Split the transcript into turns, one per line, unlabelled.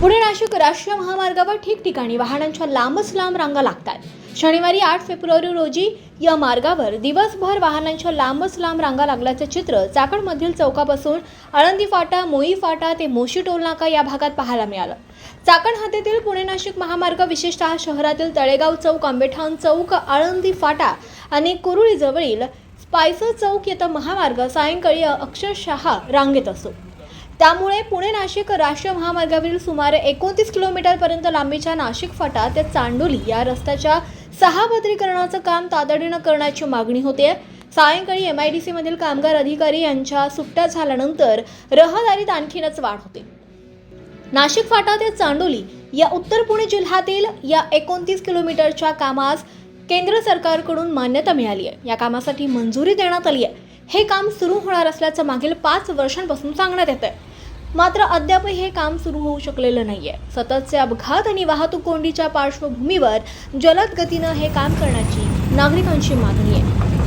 पुणे नाशिक राष्ट्रीय महामार्गावर ठिकठिकाणी वाहनांच्या लांबच लांब रांगा लागतात. शनिवारी आठ फेब्रुवारी रोजी या मार्गावर दिवसभर वाहनांच्या लांबच लांब रांगा लागल्याचे चित्र चाकणमधील चौकापासून आळंदी फाटा मोई फाटा ते मोशी टोलनाका या भागात पाहायला मिळालं. चाकण हद्दीतील पुणे नाशिक महामार्ग विशेषतः शहरातील तळेगाव चौक आंबेठाण चौक आळंदी फाटा आणि कुरुळीजवळील स्पायसर चौक येथं महामार्ग सायंकाळी अक्षरशः रांगेत असतो. त्यामुळे पुणे नाशिक राष्ट्रीय महामार्गावरील सुमारे एकोणतीस किलोमीटरपर्यंत लांबीच्या नाशिक फाटा ते चांडोली या रस्त्याच्या सहापत्रीकरणाचं काम तातडीनं करण्याची मागणी होते. सायंकाळी एम आय डी सीमधील कामगार अधिकारी यांच्या सुट्ट्या झाल्यानंतर रहदारीत आणखीनच वाढ होते. नाशिक फाटा ते चांडोली या उत्तर पुणे जिल्ह्यातील या एकोणतीस किलोमीटरच्या कामास केंद्र सरकारकडून मान्यता मिळाली आहे. या कामासाठी मंजुरी देण्यात आली आहे. हे काम सुरू होणार असल्याचं मागील पाच वर्षांपासून सांगण्यात येत आहे मात्र अद्यापही हे काम सुरू होऊ शकलेलं नाहीये. सततचे अपघात आणि वाहतूक कोंडीच्या पार्श्वभूमीवर जलद गतीनं हे काम करण्याची नागरिकांची मागणी आहे.